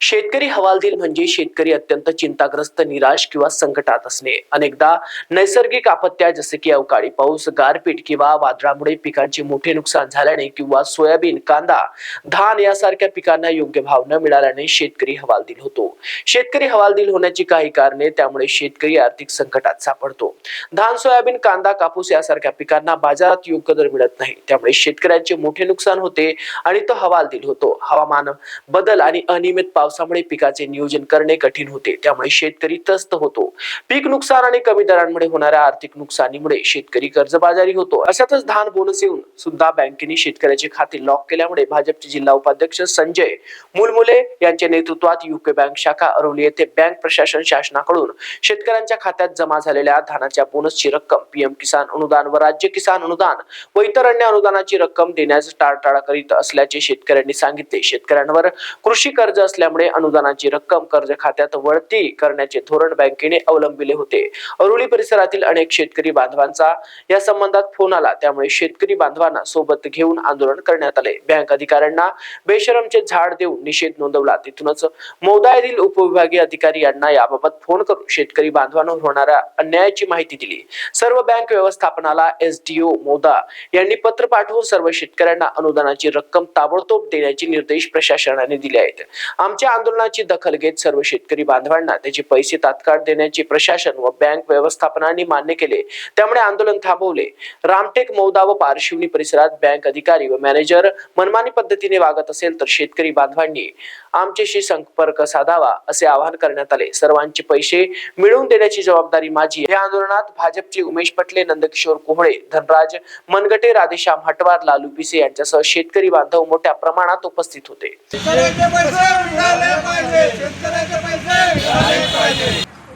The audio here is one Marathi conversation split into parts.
शेतकरी हवालदिल म्हणजे शेतकरी अत्यंत चिंताग्रस्त निराश किंवा संकटात असणे. अनेकदा नैसर्गिक आपत्त्या जसे की अवकाळी पाऊस गारपीट किंवा वादळामुळे पिकांचे मोठे नुकसान झाल्याने किंवा सोयाबीन कांदा धान यासारख्या पिकांना योग्य भाव न मिळाल्याने शेतकरी हवालदिल होतो. शेतकरी हवालदिल होण्याची काही कारणे त्यामुळे शेतकरी आर्थिक संकटात सापडतो. धान सोयाबीन कांदा कापूस यासारख्या पिकांना बाजारात योग्य दर मिळत नाही. त्यामुळे शेतकऱ्यांचे मोठे नुकसान होते आणि तो हवालदिल होतो. हवामान बदल आणि अनियमित पावसामुळे पिकाचे नियोजन करणे कठीण होते. त्यामुळे शेतकरी त्रस्त होतो. पीक नुकसान आणि कमी दरांमुळे होणाऱ्या आर्थिक नुकसानीमुळे शेतकरी कर्जबाजारी होतो. अशातच धान बोनस येऊन सुद्धा बँकेने शेतकऱ्याचे खाते लॉक केल्यामुळे भाजपचे जिल्हा उपाध्यक्ष संजय मुलमुले यांच्या नेतृत्वात युके बँक शाखा अरवली येथे बँक प्रशासन शासनाकडून शेतकऱ्यांच्या खात्यात जमा झालेल्या धानाच्या बोनसची रक्कम पीएम किसान अनुदान व राज्य किसान अनुदान व इतर अन्य अनुदानाची रक्कम देण्यास टाळटाळ करीत असल्याचे शेतकऱ्यांनी सांगितले. शेतकऱ्यांवर कृषी कर्ज असल्यामुळे अनुदानाची रक्कम कर्ज खात्यात वळती करण्याचे धोरण बँकेने अवलंबिले होते. अरुळी परिसरातील अनेक शेतकरी बांधवांचा या संबंधात फोन आला. त्यामुळे शेतकरी बांधवांना सोबत घेऊन आंदोलन करण्यात आले. बँक अधिकाऱ्यांना बेशरमचे झाड देऊन निषेध नोंदवला. तिथूनच मौदा येथील उपविभागीय अधिकारी यांना याबाबत फोन करून शेतकरी बांधवांवर होणाऱ्या अन्यायाची माहिती दिली. सर्व बँक व्यवस्थापनाला एसडीओ मोदा यांनी पत्र पाठवून सर्व शेतकऱ्यांना अनुदानाची रक्कम ताबडतोब देण्याचे निर्देश प्रशासनाने दिले आहेत. आमच्या आंदोलनाची दखल घेत सर्व शेतकरी बांधवांना त्याचे पैसे तात्काळ देण्याचे प्रशासन व बँक व्यवस्थापनाने मान्य केले. त्यामुळे आंदोलन थांबवले. रामटेक मौदा व पारशिवनी परिसरात बँक अधिकारी व मॅनेजर मनमानी पद्धतीने वागत असेल तर शेतकरी बांधवांनी आमच्याशी संपर्क साधावा असे आवाहन करण्यात आले. सर्वांचे पैसे मिळवून देण्याची जबाबदारी माझी या आंदोलनात भाजपचे उमेश पटले नंदकिशोर कोहळे धनराज मनगटे राधेश्याम हटवार लालू पिसे यांच्यासह शेतकरी बांधव मोठ्या प्रमाणात उपस्थित होते.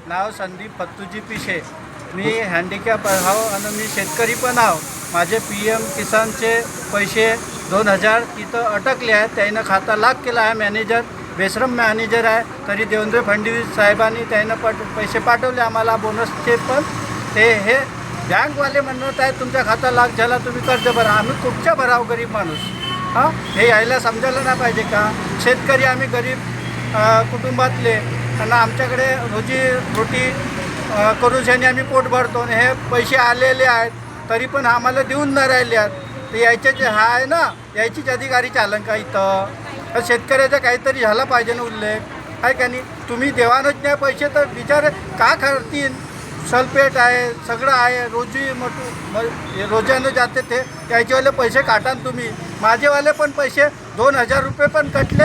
नाव संदीप पत्तूजी पिशे. मी हँडिकॅप आहो आणि मी शेतकरी पण आहो. माझे पी एम किसानचे पैसे दोन हजार तिथं अटकले आहेत. त्यानं खाता लाग केला आहे. मॅनेजर बेश्रम मॅनेजर आहे. तरी देवेंद्र फडणवीस साहेबांनी त्यानं पट पैसे पाठवले. आम्हाला बोनसचे पण ते हे बँकवाले म्हणत आहे तुमच्या खाता लाग झाला तुम्ही कर्ज भरा. आम्ही कुठच्या भराव गरीब माणूस. हां? हे यायला समजायला नाही पाहिजे का? शेतकरी आम्ही गरीब कुटुंबातले त्यांना आमच्याकडे रोजी रोटी करू ज्याने आम्ही पोट भरतो. आणि हे पैसे आलेले आहेत तरी पण आम्हाला देऊन न राहिले आहेत. तर यायचे जे हा आहे ना यायचीच अधिकारी चालन का इथं? तर शेतकऱ्याचा काहीतरी झाला पाहिजे ना उल्लेख. आहे का नाही? तुम्ही देवानच नाही पैसे तर विचार का करतील? सल्फेट आहे सगळं आहे रोजी मटू रोजानं जाते ते. त्याचेवाले पैसे काटा तुम्ही. माझेवाले पण पैसे दोन हजार रुपये पण कटले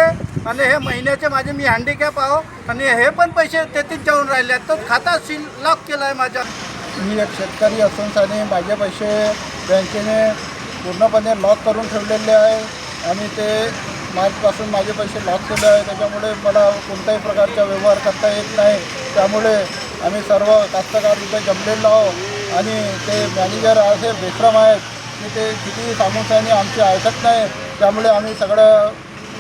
आणि हे महिन्याचे माझे मी हँडिकॅप आहो. आणि हे पण पैसे तेथील जाऊन राहिले आहेत. तर खाता सील लॉक केला आहे माझा मी एक शेतकरी असूनसाने माझे पैसे बँकेने पूर्णपणे लॉक करून ठेवलेले आहे. आणि ते मार्चपासून माझे पैसे लॉक केले आहे. त्याच्यामुळे मला कोणत्याही प्रकारचा व्यवहार करता येत नाही. त्यामुळे आम्ही सर्व कास्तकार तिथे जमलेलो आहो आणि ते मॅनेजर असे बेश्रम आहेत. की ते किती सामोसाने आमची ऐकत नाही. त्यामुळे आम्ही सगळ्या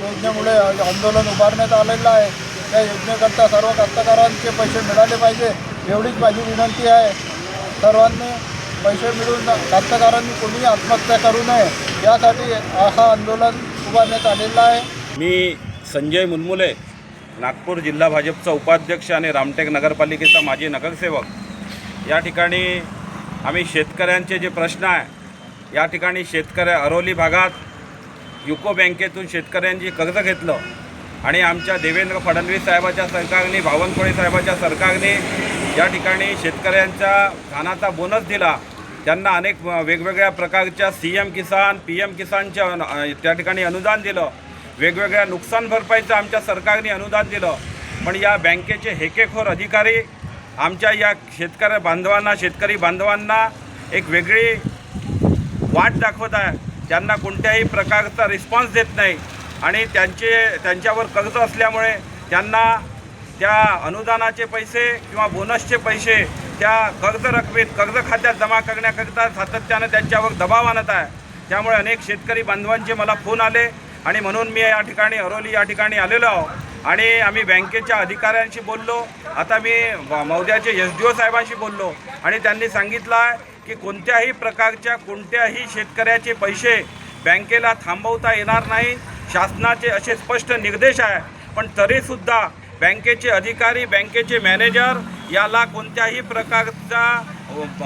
योजनेमुळे आंदोलन उभारण्यात आलेलं आहे. त्या योजनेकरता सर्व कास्तकारांचे पैसे मिळाले पाहिजे एवढीच माझी विनंती आहे. सर्वांनी पैसे मिळून कास्तकारांनी कोणीही आत्महत्या करू नये यासाठी हा आंदोलन उभारण्यात आलेलं आहे. मी संजय मुनमुले नागपूर जिल्हा भाजपचा उपाध्यक्ष आणि रामटेक नगरपालिकेचा माजी नगरसेवक. या ठिकाणी आम्ही शेतकऱ्यांचे जे प्रश्न आहे या ठिकाणी शेतकऱ्या अरोली भागात युको बँकेतून शेतकऱ्यांची कर्ज घेतलं आणि आमच्या देवेंद्र फडणवीस साहेबाच्या सरकारने बावनकुळे साहेबाच्या सरकारने या ठिकाणी शेतकऱ्यांच्या धानाचा बोनस दिला. त्यांना अनेक वेगवेगळ्या प्रकारच्या C M Kisan P M किसानच्या त्या ठिकाणी अनुदान दिलं. वेगवेगळ्या नुकसान भरपाईचं आमच्या सरकारने अनुदान दिलं. पण या बँकेचे हेकेखोर अधिकारी आमच्या या शेतकऱ्या बांधवांना शेतकरी बांधवांना एक वेगळी वाट दाखवत आहे. त्यांना कोणत्याही प्रकारचा रिस्पॉन्स देत नाही आणि त्यांचे त्यांच्यावर कर्ज असल्यामुळे त्यांना त्या अनुदानाचे पैसे किंवा बोनसचे पैसे त्या कर्ज रकमेत कर्ज खात्यात जमा करण्याकरिता सातत्यानं त्यांच्यावर दबाव आणत आहे. त्यामुळे अनेक शेतकरी बांधवांचे मला फोन आले आणि म्हणून मी या ठिकाणी अरोली या ठिकाणी आलेलो आहो. आणि आम्ही बँकेच्या अधिकाऱ्यांशी बोललो. आता मी मौद्याचे एस डी ओ साहेबांशी बोललो. आणि त्यांनी सांगितलं आहे की कोणत्याही प्रकारच्या कोणत्याही शेतकऱ्याचे पैसे बँकेला थांबवता येणार नाही. शासनाचे असे स्पष्ट निर्देश आहे. पण तरीसुद्धा बँकेचे अधिकारी बँकेचे मॅनेजर याला कोणत्याही प्रकारचा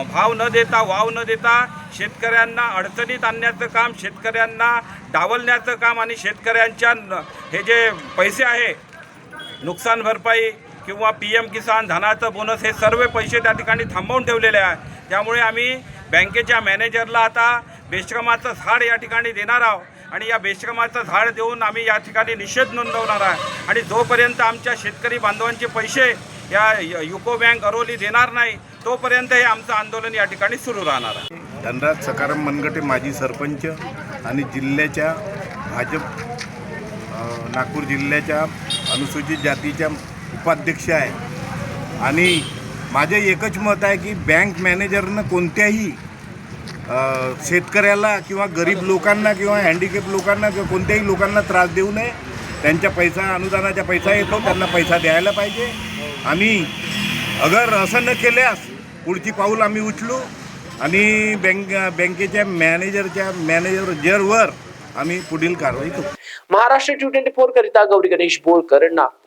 भाव न देता वाव न देता शेतकऱ्यांना अडचणीत आणण्याचं काम शेतकऱ्यांना डावलण्याचं काम आणि शेतकऱ्यांच्या हे जे पैसे आहे नुकसान भरपाई किंवा पी एम किसान धनाचं बोनस हे सर्व पैसे त्या ठिकाणी थांबवून ठेवलेले आहे. त्यामुळे आम्ही बँकेच्या मॅनेजरला आता बेश्रमाचं झाड या ठिकाणी देणार आहोत आणि या बेश्रमाचं झाड देऊन आम्ही या ठिकाणी निषेध नोंदवणार आहे. आणि जोपर्यंत आमच्या शेतकरी बांधवांचे पैसे या य- युको बँक अरोली देणार नाही तोपर्यंत हे आमचं आंदोलन या ठिकाणी सुरू राहणार आहे. धनराज सकाराम मनगटे माजी सरपंच आणि जिल्ह्याच्या भाजप नागपूर जिल्ह्याच्या अनुसूचित जातीच्या उपाध्यक्ष आहे. आणि माझे एकच मत आहे की बँक मॅनेजरनं कोणत्याही शेतकऱ्याला किंवा गरीब लोकांना किंवा हँडिकॅप लोकांना किंवा कोणत्याही लोकांना त्रास देऊ नये. त्यांच्या पैसा अनुदानाचा पैसा येतो त्यांना पैसा द्यायला पाहिजे. आणि अगर असं न केल्यास पुढची पाऊल आम्ही उचलू. आणि बँक बँकेच्या मॅनेजरच्या मॅनेजर जरवर आम्ही पुढील कारवाई करू. महाराष्ट्र ट्वेंटी फोर करिता गौरी गणेश बोरकर नागपूर